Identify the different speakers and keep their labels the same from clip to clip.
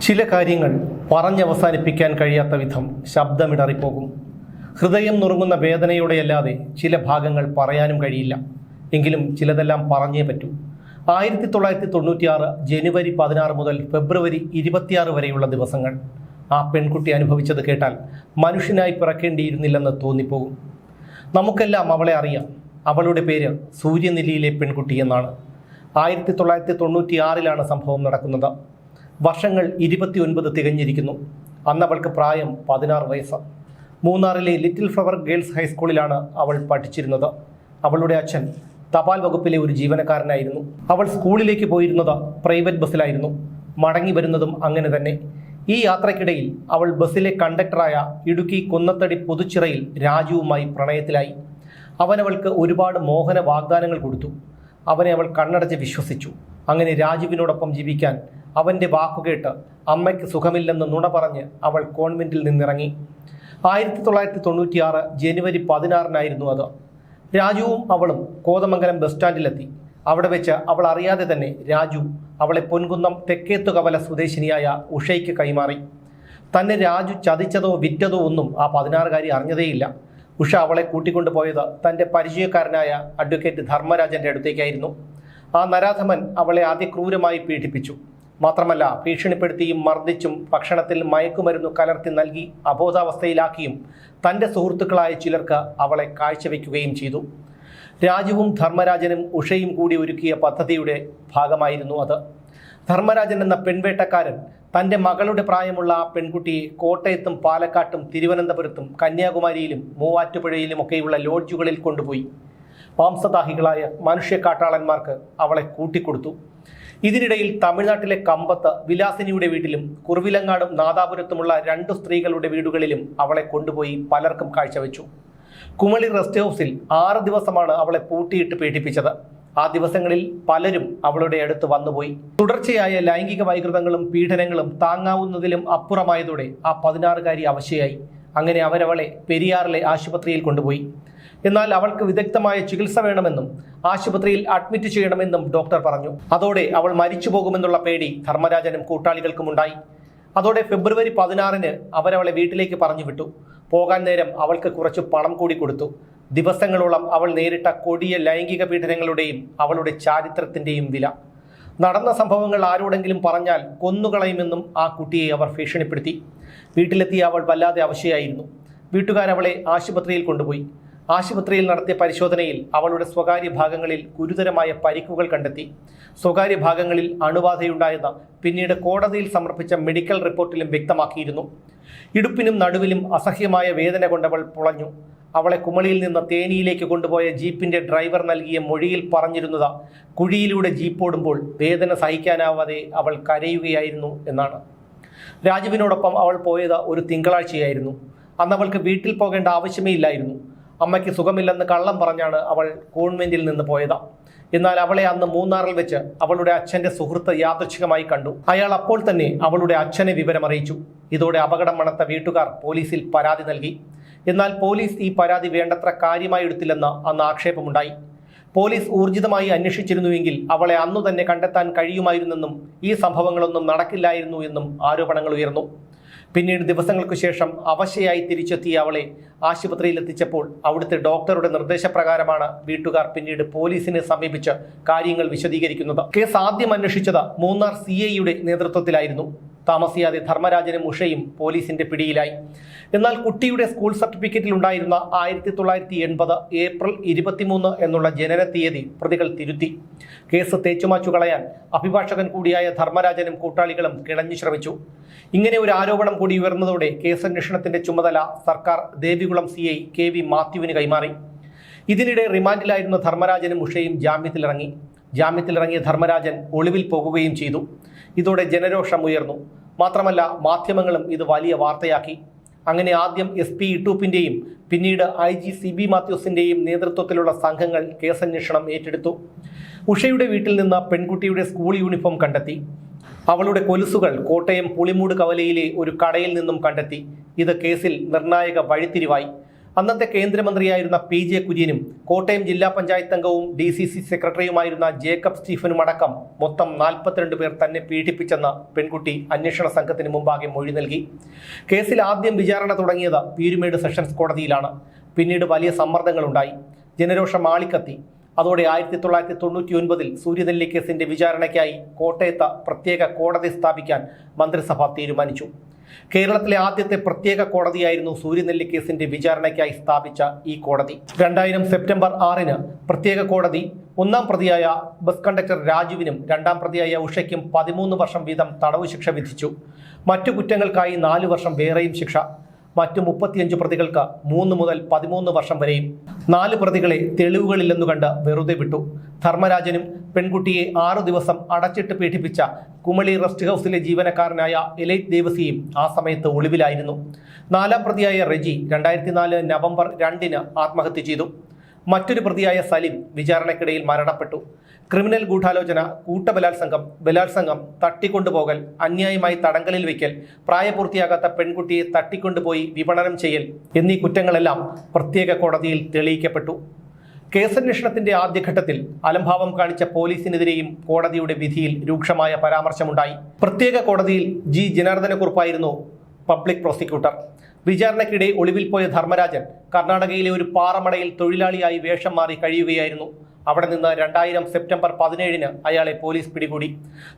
Speaker 1: ചില കാര്യങ്ങൾ പറഞ്ഞവസാനിപ്പിക്കാൻ കഴിയാത്ത വിധം ശബ്ദമിടറിപ്പോകും. ഹൃദയം നുറുങ്ങുന്ന വേദനയോടെയല്ലാതെ ചില ഭാഗങ്ങൾ പറയാനും കഴിയില്ല. എങ്കിലും ചിലതെല്ലാം പറഞ്ഞേ പറ്റൂ. ആയിരത്തി തൊള്ളായിരത്തി തൊണ്ണൂറ്റിയാറ് ജനുവരി പതിനാറ് മുതൽ ഫെബ്രുവരി ഇരുപത്തിയാറ് വരെയുള്ള ദിവസങ്ങൾ. ആ പെൺകുട്ടി അനുഭവിച്ചത് കേട്ടാൽ മനുഷ്യനായി പിറക്കേണ്ടിയിരുന്നില്ലെന്ന് തോന്നിപ്പോകും. നമുക്കെല്ലാം അവളെ അറിയാം. അവളുടെ പേര് സൂര്യനിലിയിലെ പെൺകുട്ടി എന്നാണ്. ആയിരത്തി തൊള്ളായിരത്തി തൊണ്ണൂറ്റിയാറിലാണ് സംഭവം നടക്കുന്നത്. വർഷങ്ങൾ ഇരുപത്തിയൊൻപത് തികഞ്ഞിരിക്കുന്നു. അന്നവൾക്ക് പ്രായം പതിനാറ് വയസ്സ്. മൂന്നാറിലെ ലിറ്റിൽ ഫ്ലവർ ഗേൾസ് ഹൈസ്കൂളിലാണ് അവൾ പഠിച്ചിരുന്നത്. അവളുടെ അച്ഛൻ തപാൽ വകുപ്പിലെ ഒരു ജീവനക്കാരനായിരുന്നു. അവൾ സ്കൂളിലേക്ക് പോയിരുന്നത് പ്രൈവറ്റ് ബസ്സിലായിരുന്നു. മടങ്ങി വരുന്നതും അങ്ങനെ തന്നെ. ഈ യാത്രക്കിടയിൽ അവൾ ബസ്സിലെ കണ്ടക്ടറായ ഇടുക്കി കുന്നത്തടി പുതുച്ചിറയിൽ രാജുവുമായി പ്രണയത്തിലായി. അവനവൾക്ക് ഒരുപാട് മോഹന വാഗ്ദാനങ്ങൾ കൊടുത്തു. അവനെ അവൾ കണ്ണടച്ച് വിശ്വസിച്ചു. അങ്ങനെ രാജുവിനോടൊപ്പം ജീവിക്കാൻ അവന്റെ വാക്കുകേട്ട് അമ്മയ്ക്ക് സുഖമില്ലെന്ന് നുണ പറഞ്ഞ് അവൾ കോൺവെന്റിൽ നിന്നിറങ്ങി. ആയിരത്തി തൊള്ളായിരത്തി തൊണ്ണൂറ്റിയാറ് ജനുവരി പതിനാറിനായിരുന്നു അത്. രാജുവും അവളും കോതമംഗലം ബസ് സ്റ്റാൻഡിലെത്തി. അവിടെ വെച്ച് അവൾ അറിയാതെ തന്നെ രാജു അവളെ പൊൻകുന്നം തെക്കേത്തുകവല സ്വദേശിനിയായ ഉഷയ്ക്ക് കൈമാറി. തന്നെ രാജു ചതിച്ചതോ വിറ്റതോ ഒന്നും ആ പതിനാറുകാരി അറിഞ്ഞതേയില്ല. ഉഷ അവളെ കൂട്ടിക്കൊണ്ടു പോയത് തന്റെ പരിചയക്കാരനായ അഡ്വക്കേറ്റ് ധർമ്മരാജന്റെ അടുത്തേക്കായിരുന്നു. ആ നരാധമൻ അവളെ അതിക്രൂരമായി പീഡിപ്പിച്ചു. മാത്രമല്ല ഭീഷണിപ്പെടുത്തിയും മർദ്ദിച്ചും ഭക്ഷണത്തിൽ മയക്കുമരുന്നു കലർത്തി നൽകി അബോധാവസ്ഥയിലാക്കിയും തന്റെ സുഹൃത്തുക്കളായ ചിലർക്ക് അവളെ കാഴ്ചവെക്കുകയും ചെയ്തു. രാജുവും ധർമ്മരാജനും ഉഷയും കൂടി ഒരുക്കിയ പദ്ധതിയുടെ ഭാഗമായിരുന്നു അത്. ധർമ്മരാജൻ എന്ന പെൺവേട്ടക്കാരൻ തന്റെ മകളുടെ പ്രായമുള്ള ആ പെൺകുട്ടിയെ കോട്ടയത്തും പാലക്കാട്ടും തിരുവനന്തപുരത്തും കന്യാകുമാരിയിലും മൂവാറ്റുപുഴയിലുമൊക്കെയുള്ള ലോഡ്ജുകളിൽ കൊണ്ടുപോയി. മാംസദാഹികളായ മനുഷ്യക്കാട്ടാളന്മാർക്ക് അവളെ കൂട്ടിക്കൊടുത്തു. ഇതിനിടയിൽ തമിഴ്നാട്ടിലെ കമ്പത്ത് വിലാസിനിയുടെ വീട്ടിലും കുറുവിലങ്ങാടും നാദാപുരത്തുമുള്ള രണ്ട് സ്ത്രീകളുടെ വീടുകളിലും അവളെ കൊണ്ടുപോയി പലർക്കും കാഴ്ചവെച്ചു. കുമളി റെസ്റ്റ് ഹൗസിൽ ആറ് ദിവസമാണ് അവളെ പൂട്ടിയിട്ട് പീഡിപ്പിച്ചത്. ആ ദിവസങ്ങളിൽ പലരും അവളുടെ അടുത്ത് വന്നുപോയി. തുടർച്ചയായ ലൈംഗിക വൈകൃതങ്ങളും പീഡനങ്ങളും താങ്ങാവുന്നതിലും അപ്പുറമായതോടെ ആ പതിനാറുകാരി അവശയായി. അങ്ങനെ അവരവളെ പെരിയാറിലെ ആശുപത്രിയിൽ കൊണ്ടുപോയി. എന്നാൽ അവൾക്ക് വിദഗ്ധമായ ചികിത്സ വേണമെന്നും ആശുപത്രിയിൽ അഡ്മിറ്റ് ചെയ്യണമെന്നും ഡോക്ടർ പറഞ്ഞു. അതോടെ അവൾ മരിച്ചു പോകുമെന്നുള്ള പേടി ധർമ്മരാജനും കൂട്ടാളികൾക്കുമുണ്ടായി. അതോടെ ഫെബ്രുവരി പതിനാറിന് അവരവളെ വീട്ടിലേക്ക് പറഞ്ഞു വിട്ടു. പോകാൻ നേരം അവൾക്ക് കുറച്ച് പണം കൂടി കൊടുത്തു. ദിവസങ്ങളോളം അവൾ നേരിട്ട കൊടിയ ലൈംഗിക പീഡനങ്ങളുടെയും അവളുടെ ചാരിത്രത്തിന്റെയും വില. നടന്ന സംഭവങ്ങൾ ആരോടെങ്കിലും പറഞ്ഞാൽ കൊന്നുകളയുമെന്നും ആ കുട്ടിയെ അവർ ഭീഷണിപ്പെടുത്തി. വീട്ടിലെത്തിയ അവൾ വല്ലാതെ അവശയായിരുന്നു. വീട്ടുകാരവളെ ആശുപത്രിയിൽ കൊണ്ടുപോയി. ആശുപത്രിയിൽ നടത്തിയ പരിശോധനയിൽ അവളുടെ സ്വകാര്യ ഭാഗങ്ങളിൽ ഗുരുതരമായ പരിക്കുകൾ കണ്ടെത്തി. സ്വകാര്യ ഭാഗങ്ങളിൽ അണുബാധയുണ്ടായെന്ന് പിന്നീട് കോടതിയിൽ സമർപ്പിച്ച മെഡിക്കൽ റിപ്പോർട്ടിലും വ്യക്തമാക്കിയിരുന്നു. ഇടുപ്പിനും നടുവിലും അസഹ്യമായ വേദന കൊണ്ടവൾ പുളഞ്ഞു. അവളെ കുമളിയിൽ നിന്ന് തേനിയിലേക്ക് കൊണ്ടുപോയ ജീപ്പിന്റെ ഡ്രൈവർ നൽകിയ മൊഴിയിൽ പറഞ്ഞിരുന്നത് കുഴിയിലൂടെ ജീപ്പ് ഓടുമ്പോൾ വേദന സഹിക്കാനാവാതെ അവൾ കരയുകയായിരുന്നു എന്നാണ്. രാജുവിനോടൊപ്പം അവൾ പോയത് ഒരു തിങ്കളാഴ്ചയായിരുന്നു. അന്ന് അവൾക്ക് വീട്ടിൽ പോകേണ്ട ആവശ്യമേ ഇല്ലായിരുന്നു. അമ്മയ്ക്ക് സുഖമില്ലെന്ന് കള്ളം പറഞ്ഞാണ് അവൾ കോൺവെന്റിൽ നിന്ന് പോയത്. എന്നാൽ അവളെ അന്ന് മൂന്നാറിൽ വെച്ച് അവളുടെ അച്ഛന്റെ സുഹൃത്ത് യാദൃച്ഛികമായി കണ്ടു. അയാൾ അപ്പോൾ തന്നെ അവളുടെ അച്ഛനെ വിവരമറിയിച്ചു ഇതോടെ അപകടം മണത്ത വീട്ടുകാർ പോലീസിൽ പരാതി നൽകി. എന്നാൽ പോലീസ് ഈ പരാതി വേണ്ടത്ര കാര്യമായി എടുത്തില്ലെന്ന് അന്ന് ആക്ഷേപമുണ്ടായി. പോലീസ് ഊർജിതമായി അന്വേഷിച്ചിരുന്നുവെങ്കിൽ അവളെ അന്നു തന്നെ കണ്ടെത്താൻ കഴിയുമായിരുന്നെന്നും ഈ സംഭവങ്ങളൊന്നും നടക്കില്ലായിരുന്നു എന്നും ആരോപണങ്ങൾ ഉയർന്നു. പിന്നീട് ദിവസങ്ങൾക്കു ശേഷം അവശയായി തിരിച്ചെത്തിയ അവളെ ആശുപത്രിയിൽ എത്തിച്ചപ്പോൾ അവിടുത്തെ ഡോക്ടറുടെ നിർദ്ദേശപ്രകാരമാണ് വീട്ടുകാർ പിന്നീട് പോലീസിനെ സമീപിച്ച് കാര്യങ്ങൾ വിശദീകരിക്കുന്നത്. കേസ് ആദ്യം അന്വേഷിച്ചത് മൂന്നാർ സി ഐയുടെ നേതൃത്വത്തിലായിരുന്നു. താമസിയാതെ ധർമ്മരാജനും ഉഷയും പോലീസിന്റെ പിടിയിലായി. എന്നാൽ കുട്ടിയുടെ സ്കൂൾ സർട്ടിഫിക്കറ്റിൽ ഉണ്ടായിരുന്ന ആയിരത്തി തൊള്ളായിരത്തി എൺപത് ഏപ്രിൽ ഇരുപത്തിമൂന്ന് എന്നുള്ള ജനന തീയതി പ്രതികൾ തിരുത്തി. കേസ് തേച്ചുമാച്ചു കളയാൻ അഭിഭാഷകൻ കൂടിയായ ധർമ്മരാജനും കൂട്ടാളികളും കിണഞ്ഞു ശ്രമിച്ചു. ഇങ്ങനെ ഒരു ആരോപണം കൂടി ഉയർന്നതോടെ കേസന്വേഷണത്തിന്റെ ചുമതല സർക്കാർ Devikulam C I K V മാത്യുവിന് കൈമാറി. ഇതിനിടെ റിമാൻഡിലായിരുന്ന ധർമ്മരാജനും ഉഷയും ജാമ്യത്തിലിറങ്ങി. ജാമ്യത്തിലിറങ്ങിയ ധർമ്മരാജൻ ഒളിവിൽ പോകുകയും ചെയ്തു. ഇതോടെ ജനരോഷം ഉയർന്നു. മാത്രമല്ല മാധ്യമങ്ങളും ഇത് വലിയ വാർത്തയാക്കി. അങ്ങനെ ആദ്യം എസ് പി ഇട്ടൂപ്പിന്റെയും പിന്നീട് ഐ ജി സി ബി മാത്യൂസിന്റെയും നേതൃത്വത്തിലുള്ള സംഘങ്ങൾ കേസന്വേഷണം ഏറ്റെടുത്തു. ഉഷയുടെ വീട്ടിൽ നിന്ന് പെൺകുട്ടിയുടെ സ്കൂൾ യൂണിഫോം കണ്ടെത്തി. അവളുടെ കൊലുസുകൾ കോട്ടയം പുളിമൂട് കവലയിലെ ഒരു കടയിൽ നിന്നും കണ്ടെത്തി. ഇത് കേസിൽ നിർണായക വഴിത്തിരിവായി. അന്നത്തെ കേന്ദ്രമന്ത്രിയായിരുന്ന പി ജെ കുര്യനും കോട്ടയം ജില്ലാ പഞ്ചായത്ത് അംഗവും ഡി സി സി സെക്രട്ടറിയുമായിരുന്ന ജേക്കബ് സ്റ്റീഫനും അടക്കം മൊത്തം നാൽപ്പത്തിരണ്ട് പേർ തന്നെ പീഡിപ്പിച്ചെന്ന് പെൺകുട്ടി അന്വേഷണ സംഘത്തിന് മുമ്പാകെ മൊഴി നൽകി. കേസിൽ ആദ്യം വിചാരണ തുടങ്ങിയത് പീരുമേട് സെഷൻസ് കോടതിയിലാണ്. പിന്നീട് വലിയ സമ്മർദ്ദങ്ങളുണ്ടായി. ജനരോഷം ആളിക്കത്തി അതോടെ ആയിരത്തി തൊള്ളായിരത്തി തൊണ്ണൂറ്റി ഒൻപതിൽ സൂര്യനെല്ലി കേസിന്റെ വിചാരണയ്ക്കായി കോട്ടയത്ത് പ്രത്യേക കോടതി സ്ഥാപിക്കാൻ മന്ത്രിസഭ തീരുമാനിച്ചു. കേരളത്തിലെ ആദ്യത്തെ പ്രത്യേക കോടതിയായിരുന്നു സൂര്യനെല്ലി കേസിന്റെ വിചാരണയ്ക്കായി സ്ഥാപിച്ച ഈ കോടതി. രണ്ടായിരം സെപ്റ്റംബർ ആറിന് പ്രത്യേക കോടതി ഒന്നാം പ്രതിയായ ബസ് കണ്ടക്ടർ രാജുവിനും രണ്ടാം പ്രതിയായ ഉഷയ്ക്കും പതിമൂന്ന് വർഷം വീതം തടവ് ശിക്ഷ വിധിച്ചു. മറ്റു കുറ്റങ്ങൾക്കായി നാല് വർഷം വേറെയും ശിക്ഷ. മറ്റു മുപ്പത്തിയഞ്ച് പ്രതികൾക്ക് മൂന്ന് മുതൽ പതിമൂന്ന് വർഷം വരെയും. നാല് പ്രതികളെ തെളിവുകളില്ലെന്നു കണ്ട് വെറുതെ വിട്ടു. ധർമ്മരാജനും പെൺകുട്ടിയെ ആറു ദിവസം അടച്ചിട്ട് പീഡിപ്പിച്ച കുമളി റെസ്റ്റ് ഹൗസിലെ ജീവനക്കാരനായ എലൈറ്റ് ദേവസിയും ആ സമയത്ത് ഒളിവിലായിരുന്നു. നാലാം പ്രതിയായ റെജി രണ്ടായിരത്തി നാല് നവംബർ രണ്ടിന് ആത്മഹത്യ ചെയ്തു. മറ്റൊരു പ്രതിയായ സലിം വിചാരണയ്ക്കിടയിൽ മരണപ്പെട്ടു. ക്രിമിനൽ ഗൂഢാലോചന കൂട്ടബലാത്സംഗം ബലാത്സംഗം തട്ടിക്കൊണ്ടുപോകൽ അന്യായമായി തടങ്കലിൽ വയ്ക്കൽ പ്രായപൂർത്തിയാകാത്ത പെൺകുട്ടിയെ തട്ടിക്കൊണ്ടുപോയി വിപണനം ചെയ്യൽ എന്നീ കുറ്റങ്ങളെല്ലാം പ്രത്യേക കോടതിയിൽ തെളിയിക്കപ്പെട്ടു. കേസന്വേഷണത്തിന്റെ ആദ്യഘട്ടത്തിൽ അലംഭാവം കാണിച്ച പോലീസിനെതിരെയും കോടതിയുടെ വിധിയിൽ രൂക്ഷമായ പരാമർശമുണ്ടായി. പ്രത്യേക കോടതിയിൽ ജി. ജനാർദ്ദനക്കുറിപ്പായിരുന്നു പബ്ലിക് പ്രോസിക്യൂട്ടർ. വിചാരണയ്ക്കിടെ ഒളിവിൽ പോയ ധർമ്മരാജൻ കർണാടകയിലെ ഒരു പാറമടയിൽ തൊഴിലാളിയായി വേഷം മാറി കഴിയുകയായിരുന്നു. അവിടെ നിന്ന് രണ്ടായിരം സെപ്റ്റംബർ പതിനേഴിന് അയാളെ പോലീസ് പിടികൂടി.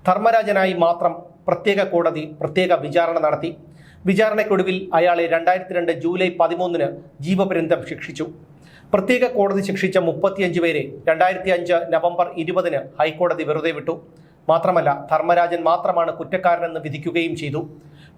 Speaker 1: ധർമ്മരാജനായി മാത്രം പ്രത്യേക കോടതി പ്രത്യേക വിചാരണ നടത്തി. വിചാരണയ്ക്കൊടുവിൽ അയാളെ രണ്ടായിരത്തി രണ്ട് ജൂലൈ പതിമൂന്നിന് ജീവപര്യന്തം ശിക്ഷിച്ചു. പ്രത്യേക കോടതി ശിക്ഷിച്ച മുപ്പത്തിയഞ്ച് പേരെ രണ്ടായിരത്തി അഞ്ച് നവംബർ ഇരുപതിന് ഹൈക്കോടതി വെറുതെ വിട്ടു. മാത്രമല്ല ധർമ്മരാജൻ മാത്രമാണ് കുറ്റക്കാരനെന്ന് വിധിക്കുകയും ചെയ്തു.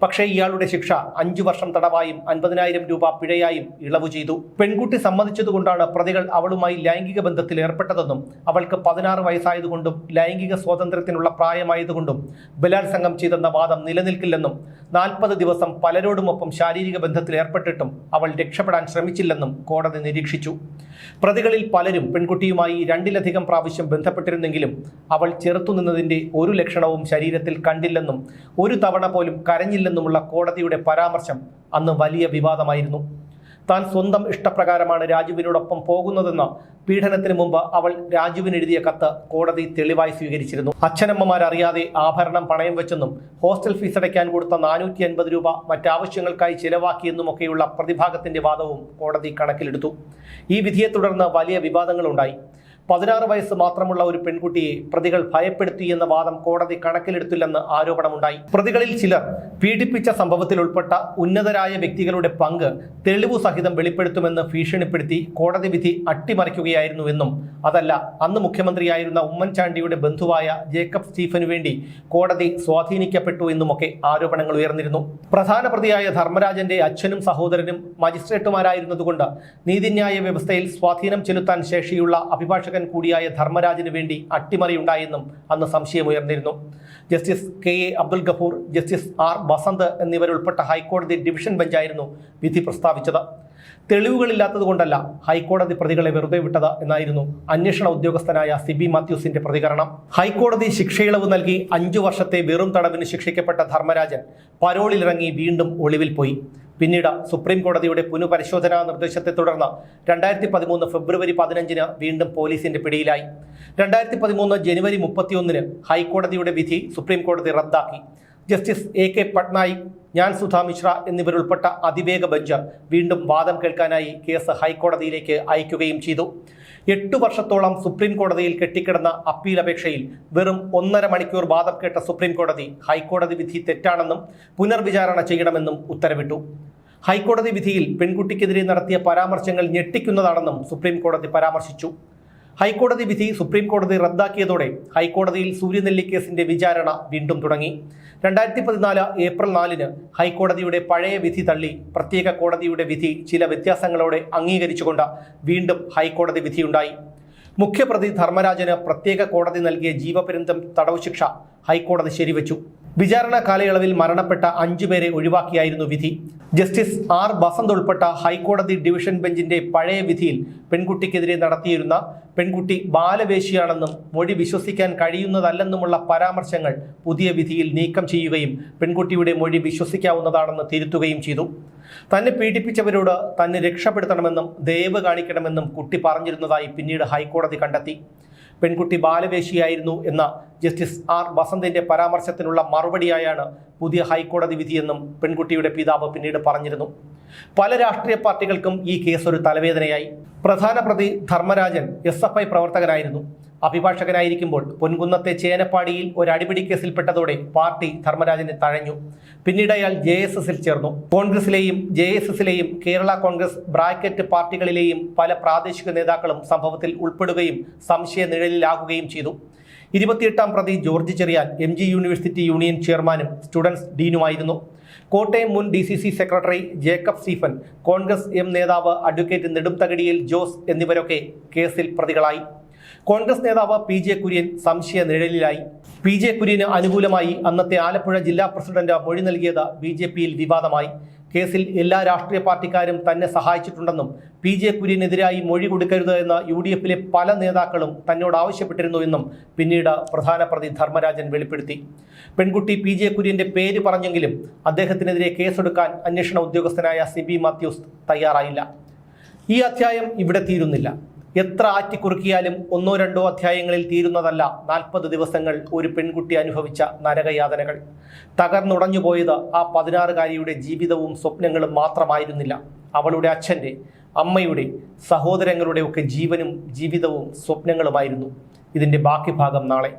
Speaker 1: പക്ഷേ ഇയാളുടെ ശിക്ഷ അഞ്ചു വർഷം തടവായും അൻപതിനായിരം രൂപ പിഴയായും ഇളവ് ചെയ്തു. പെൺകുട്ടി സമ്മതിച്ചതുകൊണ്ടാണ് പ്രതികൾ അവളുമായി ലൈംഗിക ബന്ധത്തിൽ ഏർപ്പെട്ടതെന്നും അവൾക്ക് പതിനാറ് വയസ്സായതുകൊണ്ടും ലൈംഗിക സ്വാതന്ത്ര്യത്തിനുള്ള പ്രായമായതുകൊണ്ടും ബലാത്സംഗം ചെയ്തെന്ന വാദം നിലനിൽക്കില്ലെന്നും നാൽപ്പത് ദിവസം പലരോടുമൊപ്പം ശാരീരിക ബന്ധത്തിൽ ഏർപ്പെട്ടിട്ടും അവൾ രക്ഷപ്പെടാൻ ശ്രമിച്ചില്ലെന്നും കോടതി നിരീക്ഷിച്ചു. പ്രതികളിൽ പലരും പെൺകുട്ടിയുമായി രണ്ടിലധികം പ്രാവശ്യം ബന്ധപ്പെട്ടിരുന്നെങ്കിലും അവൾ ചെറുത്തുനിന്നതിന്റെ ഒരു ലക്ഷണവും ശരീരത്തിൽ കണ്ടില്ലെന്നും ഒരു തവണ പോലും കരഞ്ഞില്ലെന്നുമുള്ള കോടതിയുടെ പരാമർശം അന്ന് വലിയ വിവാദമായിരുന്നു. താൻ സ്വന്തം ഇഷ്ടപ്രകാരമാണ് രാജുവിനോടൊപ്പം പോകുന്നതെന്ന പീഡനത്തിന് മുമ്പ് അവൾ രാജുവിന് എഴുതിയ കത്ത് കോടതി തെളിവായി സ്വീകരിച്ചിരുന്നു. അച്ഛനമ്മമാരറിയാതെ ആഭരണം പണയം വെച്ചെന്നും ഹോസ്റ്റൽ ഫീസ് അടയ്ക്കാൻ കൊടുത്ത നാനൂറ്റി അൻപത് രൂപ മറ്റാവശ്യങ്ങൾക്കായി ചിലവാക്കിയെന്നുമൊക്കെയുള്ള പ്രതിഭാഗത്തിന്റെ വാദവും കോടതി കണക്കിലെടുത്തു. ഈ വിധിയെ തുടർന്ന് വലിയ വിവാദങ്ങളുണ്ടായി. പതിനാറ് വയസ്സ് മാത്രമുള്ള ഒരു പെൺകുട്ടിയെ പ്രതികൾ ഭയപ്പെടുത്തി എന്ന വാദം കോടതി കണക്കിലെടുത്തില്ലെന്ന് ആരോപണമുണ്ടായി. പ്രതികളിൽ ചിലർ പീഡിപ്പിച്ച സംഭവത്തിൽ ഉൾപ്പെട്ട ഉന്നതരായ വ്യക്തികളുടെ പങ്ക് തെളിവു സഹിതം വെളിപ്പെടുത്തുമെന്ന് ഭീഷണിപ്പെടുത്തി കോടതി വിധി അട്ടിമറിക്കുകയായിരുന്നുവെന്നും അതല്ല അന്ന് മുഖ്യമന്ത്രിയായിരുന്ന ഉമ്മൻചാണ്ടിയുടെ ബന്ധുവായ ജേക്കബ് സ്റ്റീഫനു വേണ്ടി കോടതി സ്വാധീനിക്കപ്പെട്ടു എന്നുമൊക്കെ ആരോപണങ്ങൾ ഉയർന്നിരുന്നു. പ്രധാന പ്രതിയായ ധർമ്മരാജന്റെ അച്ഛനും സഹോദരനും മജിസ്ട്രേറ്റുമാരായിരുന്നതുകൊണ്ട് നീതിന്യായ വ്യവസ്ഥയിൽ സ്വാധീനം ചെലുത്താൻ ശേഷിയുള്ള അഭിഭാഷകൻ കൂടിയായ ധർമ്മരാജിന് വേണ്ടി അട്ടിമറിയുണ്ടായെന്നും അന്ന് സംശയമുയർന്നിരുന്നു justice K A Abdul Gafoor justice R Vasanth എന്നിവരുൾപ്പെട്ട ഹൈക്കോടതി ഡിവിഷൻ ബെഞ്ചായിരുന്നു വിധി പ്രസ്താവിച്ചത്. തെളിവുകളില്ലാത്തതുകൊണ്ടല്ല ഹൈക്കോടതി പ്രതികളെ വെറുതെ വിട്ടത് എന്നായിരുന്നു അന്വേഷണ ഉദ്യോഗസ്ഥനായ സിബി മാത്യൂസിന്റെ പ്രതികരണം. ഹൈക്കോടതി ശിക്ഷയിളവ് നൽകി അഞ്ചു വർഷത്തെ വെറും തടവിന് ശിക്ഷിക്കപ്പെട്ട ധർമ്മരാജൻ പരോളിലിറങ്ങി വീണ്ടും ഒളിവിൽ പോയി. പിന്നീട് സുപ്രീം കോടതിയുടെ പുനഃപരിശോധനാ നിർദ്ദേശത്തെ തുടർന്ന് രണ്ടായിരത്തി പതിമൂന്ന് ഫെബ്രുവരി പതിനഞ്ചിന് വീണ്ടും പോലീസിന്റെ പിടിയിലായി. രണ്ടായിരത്തി പതിമൂന്ന് ജനുവരി മുപ്പത്തിയൊന്നിന് ഹൈക്കോടതിയുടെ വിധി സുപ്രീം കോടതി റദ്ദാക്കി. ജസ്റ്റിസ് എ കെ പട്നായിക് ഞാൻ സുധാ മിശ്ര എന്നിവരുൾപ്പെട്ട അതിവേഗ ബെഞ്ച് വീണ്ടും വാദം കേൾക്കാനായി കേസ് ഹൈക്കോടതിയിലേക്ക് അയക്കുകയും ചെയ്തു. എട്ടു വർഷത്തോളം സുപ്രീം കോടതിയിൽ കെട്ടിക്കിടന്ന അപ്പീൽ അപേക്ഷയിൽ വെറും ഒന്നര മണിക്കൂർ വാദം കേട്ട സുപ്രീം കോടതി ഹൈക്കോടതി വിധി തെറ്റാണെന്നും പുനർവിചാരണ ചെയ്യണമെന്നും ഉത്തരവിട്ടു. ഹൈക്കോടതി വിധിയിൽ പെൺകുട്ടിക്കെതിരെ നടത്തിയ പരാമർശങ്ങൾ ഞെട്ടിക്കുന്നതാണെന്നും സുപ്രീം കോടതി പരാമർശിച്ചു. ഹൈക്കോടതി വിധി സുപ്രീം കോടതി റദ്ദാക്കിയതോടെ ഹൈക്കോടതിയിൽ സൂര്യനെല്ലി കേസിന്റെ വിചാരണ വീണ്ടും തുടങ്ങി. രണ്ടായിരത്തി പതിനാല് ഏപ്രിൽ നാലിന് ഹൈക്കോടതിയുടെ പഴയ വിധി തള്ളി പ്രത്യേക കോടതിയുടെ വിധി ചില വ്യത്യാസങ്ങളോടെ അംഗീകരിച്ചുകൊണ്ട് വീണ്ടും ഹൈക്കോടതി വിധിയുണ്ടായി. മുഖ്യപ്രതി ധർമ്മരാജന് പ്രത്യേക കോടതി നൽകിയ ജീവപര്യന്തം തടവ് ശിക്ഷ ഹൈക്കോടതി ശരിവച്ചു. വിചാരണ കാലയളവിൽ മരണപ്പെട്ട അഞ്ചുപേരെ ഒഴിവാക്കിയായിരുന്നു വിധി. ജസ്റ്റിസ് ആർ ബസന്ത് ഉൾപ്പെട്ട ഹൈക്കോടതി ഡിവിഷൻ ബെഞ്ചിന്റെ പഴയ വിധിയിൽ പെൺകുട്ടിക്കെതിരെ നടത്തിയിരുന്ന പെൺകുട്ടി ബാലവേശിയാണെന്നും മൊഴി വിശ്വസിക്കാൻ കഴിയുന്നതല്ലെന്നുമുള്ള പരാമർശങ്ങൾ പുതിയ വിധിയിൽ നീക്കം ചെയ്യുകയും പെൺകുട്ടിയുടെ മൊഴി വിശ്വസിക്കാവുന്നതാണെന്ന് തിരുത്തുകയും ചെയ്തു. തന്നെ പീഡിപ്പിച്ചവരോട് തന്നെ രക്ഷപ്പെടുത്തണമെന്നും ദയവ് കാണിക്കണമെന്നും കുട്ടി പറഞ്ഞിരുന്നതായി പിന്നീട് ഹൈക്കോടതി കണ്ടെത്തി. പെൺകുട്ടി ബാലവേശിയായിരുന്നു എന്ന ജസ്റ്റിസ് ആർ വസന്തിന്റെ പരാമർശത്തിനുള്ള മറുപടിയായാണ് പുതിയ ഹൈക്കോടതി വിധിയെന്നും പെൺകുട്ടിയുടെ പിതാവ് പിന്നീട് പറഞ്ഞിരുന്നു. പല രാഷ്ട്രീയ പാർട്ടികൾക്കും ഈ കേസ് ഒരു തലവേദനയായി. പ്രധാന പ്രതി ധർമ്മരാജൻ എസ് പ്രവർത്തകനായിരുന്നു. അഭിഭാഷകനായിരിക്കുമ്പോൾ പൊൻകുന്നത്തെ ചേനപ്പാടിയിൽ ഒരു അടിപിടി കേസിൽപ്പെട്ടതോടെ പാർട്ടി ധർമ്മരാജനെ തഴഞ്ഞു. പിന്നീട് അയാൾ ജെ എസ് എസിൽ ചേർന്നു. കോൺഗ്രസിലെയും ജെ എസ് എസിലെയും കേരള കോൺഗ്രസ് ബ്രാക്കറ്റ് പാർട്ടികളിലെയും പല പ്രാദേശിക നേതാക്കളും സംഭവത്തിൽ ഉൾപ്പെടുകയും സംശയ നിഴലിലാകുകയും ചെയ്തു. ഇരുപത്തിയെട്ടാം പ്രതി George Cherian M G university union ചെയർമാനും സ്റ്റുഡൻസ് ഡീനുമായിരുന്നു. കോട്ടയം മുൻ D C C secretary Jacob Stephen Congress M നേതാവ് അഡ്വക്കേറ്റ് നെടുംതകടിയിൽ ജോസ് എന്നിവരൊക്കെ കേസിൽ പ്രതികളായി. കോൺഗ്രസ് നേതാവ് പി ജെ കുര്യൻ സംശയ നിഴലിലായി. പി ജെ കുര്യന് അനുകൂലമായി അന്നത്തെ ആലപ്പുഴ ജില്ലാ പ്രസിഡന്റ് മൊഴി നൽകിയത് ബി ജെ പിയിൽ വിവാദമായി. കേസിൽ എല്ലാ രാഷ്ട്രീയ പാർട്ടിക്കാരും തന്നെ സഹായിച്ചിട്ടുണ്ടെന്നും പി ജെ കുര്യനെതിരായി മൊഴി കൊടുക്കരുത് എന്ന് യു ഡി എഫിലെ പല നേതാക്കളും തന്നോട് ആവശ്യപ്പെട്ടിരുന്നു എന്നും പിന്നീട് പ്രധാന പ്രതി ധർമ്മരാജൻ വെളിപ്പെടുത്തി. പെൺകുട്ടി പി ജെ കുര്യന്റെ പേര് പറഞ്ഞെങ്കിലും അദ്ദേഹത്തിനെതിരെ കേസെടുക്കാൻ അന്വേഷണ ഉദ്യോഗസ്ഥനായ സിബി മാത്യൂസ് തയ്യാറായില്ല. ഈ അധ്യായം ഇവിടെ തീരുന്നില്ല. എത്ര ആറ്റിക്കുറുക്കിയാലും ഒന്നോ രണ്ടോ അധ്യായങ്ങളിൽ തീരുന്നതല്ല നാൽപ്പത് ദിവസങ്ങൾ ഒരു പെൺകുട്ടി അനുഭവിച്ച നരകയാതനകൾ. തകർന്നുടഞ്ഞു പോയത് ആ പതിനാറുകാരിയുടെ ജീവിതവും സ്വപ്നങ്ങളും മാത്രമായിരുന്നില്ല. അവളുടെ അച്ഛന്റെ അമ്മയുടെ സഹോദരങ്ങളുടെയൊക്കെ ജീവനും ജീവിതവും സ്വപ്നങ്ങളുമായിരുന്നു. ഇതിന്റെ ബാക്കി ഭാഗം നാളെ.